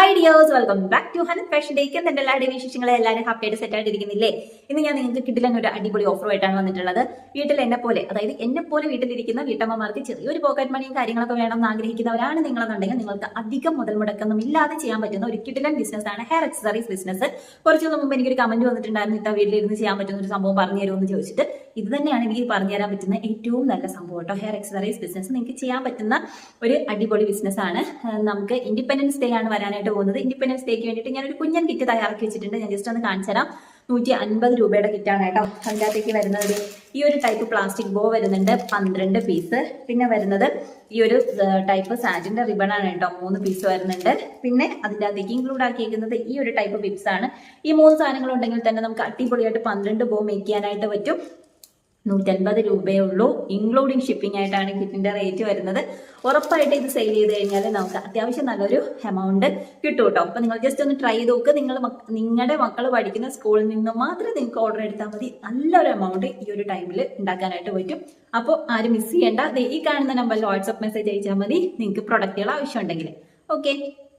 Hi dears welcome back to ഹനത് fashion ഡേക്ക് എന്റെ എല്ലാ വിശേഷങ്ങളെ. എല്ലാവരും ഹാപ്പി ആയിട്ട് സെറ്റ് ആയിട്ടിരിക്കുന്നില്ലേ? ഇന്ന് ഞാൻ നിങ്ങൾക്ക് കിട്ടില്ല ഒരു അടിപൊളി ഓഫറുമായിട്ടാണ് വന്നിട്ടുള്ളത്. വീട്ടിൽ എന്നെ പോലെ അതായത് എന്നെ പോലെ വീട്ടിലിരിക്കുന്ന വീട്ടമ്മമാർക്ക് ചെറിയൊരു പോക്കറ്റ് മണിയും കാര്യങ്ങളൊക്കെ വേണം എന്ന് ആഗ്രഹിക്കുന്നവരാണ് നിങ്ങളെന്നുണ്ടെങ്കിൽ നിങ്ങൾക്ക് അധികം മുതൽ മുടക്കൊന്നും ഇല്ലാതെ ചെയ്യാൻ പറ്റുന്ന ഒരു കിട്ടിലൻ ബിസിനസ് ആണ് ഹെയർ അക്സസറീസ് ബിസിനസ് ദിവസം മുമ്പ് എനിക്കൊരു കമന്റ് വന്നിട്ടുണ്ടായിരുന്നു ഇത്ത വീട്ടിലിരുന്ന് ചെയ്യാൻ പറ്റുന്ന ഒരു സംഭവം പറഞ്ഞു തരുമെന്ന് ചോദിച്ചിട്ട് ഇത് തന്നെയാണ് എനിക്ക് പറഞ്ഞു തരാൻ പറ്റുന്ന ഏറ്റവും നല്ല സംഭവം കേട്ടോ. ഹെയർ എക്സസറീസ് ബിസിനസ് നിങ്ങൾക്ക് ചെയ്യാൻ പറ്റുന്ന ഒരു അടിപൊളി ബിസിനസ് ആണ്. നമുക്ക് ഇൻഡിപെൻഡൻസ് ഡേ ആണ് വരാനായിട്ട് പോകുന്നത്. ഇൻഡിപെൻഡൻസ് ഡേക്ക് വേണ്ടിയിട്ട് ഒരു കുഞ്ഞൻ കിറ്റ് തയ്യാറാക്കി വെച്ചിട്ടുണ്ട്. ഞാൻ ജസ്റ്റ് ഒന്ന് കാണിച്ചു തരാം. നൂറ്റി അൻപത് രൂപയുടെ കിറ്റാണ് കേട്ടോ. അതിന്റെ അകത്തേക്ക് വരുന്നത് ഈ ഒരു ടൈപ്പ് പ്ലാസ്റ്റിക് ബോ വരുന്നുണ്ട്. പന്ത്രണ്ട് പീസ് പിന്നെ വരുന്നത് ഈ ഒരു ടൈപ്പ് സാജിന്റെ റിബൺ ആണ് കേട്ടോ. മൂന്ന് പീസ് വരുന്നുണ്ട്. പിന്നെ അതിന്റെ അകത്തേക്ക് ഇൻക്ലൂഡ് ആക്കിയിരിക്കുന്നത് ഈ ഒരു ടൈപ്പ് വിപ്സ് ആണ്. ഈ മൂന്ന് സാധനങ്ങൾ ഉണ്ടെങ്കിൽ തന്നെ നമുക്ക് അടിപൊളിയായിട്ട് പന്ത്രണ്ട് ബോ മേക്ക് ചെയ്യാനായിട്ട് പറ്റും. നൂറ്റൻപത് രൂപയേ ഉള്ളൂ ഇൻക്ലൂഡിങ് ഷിപ്പിംഗ് ആയിട്ടാണ് കിറ്റിന്റെ റേറ്റ് വരുന്നത്. ഉറപ്പായിട്ട് ഇത് സെയിൽ ചെയ്ത് കഴിഞ്ഞാൽ നമുക്ക് അത്യാവശ്യം നല്ലൊരു എമൗണ്ട് കിട്ടും കേട്ടോ അപ്പൊ നിങ്ങൾ ജസ്റ്റ് ഒന്ന് ട്രൈ ചെയ്ത് നോക്ക്. നിങ്ങൾ നിങ്ങളുടെ മക്കൾ പഠിക്കുന്ന സ്കൂളിൽ നിന്ന് മാത്രം നിങ്ങൾക്ക് ഓർഡർ എടുത്താൽ മതി. നല്ലൊരു എമൗണ്ട് ഈ ഒരു ടൈമിൽ ഉണ്ടാക്കാനായിട്ട് പറ്റും. അപ്പോൾ ആരും മിസ് ചെയ്യേണ്ട. ഈ കാണുന്ന നമ്പറിൽ വാട്സപ്പ് മെസ്സേജ് അയച്ചാൽ മതി. നിങ്ങൾക്ക് പ്രൊഡക്റ്റുകൾ ആവശ്യമുണ്ടെങ്കിൽ ഓക്കെ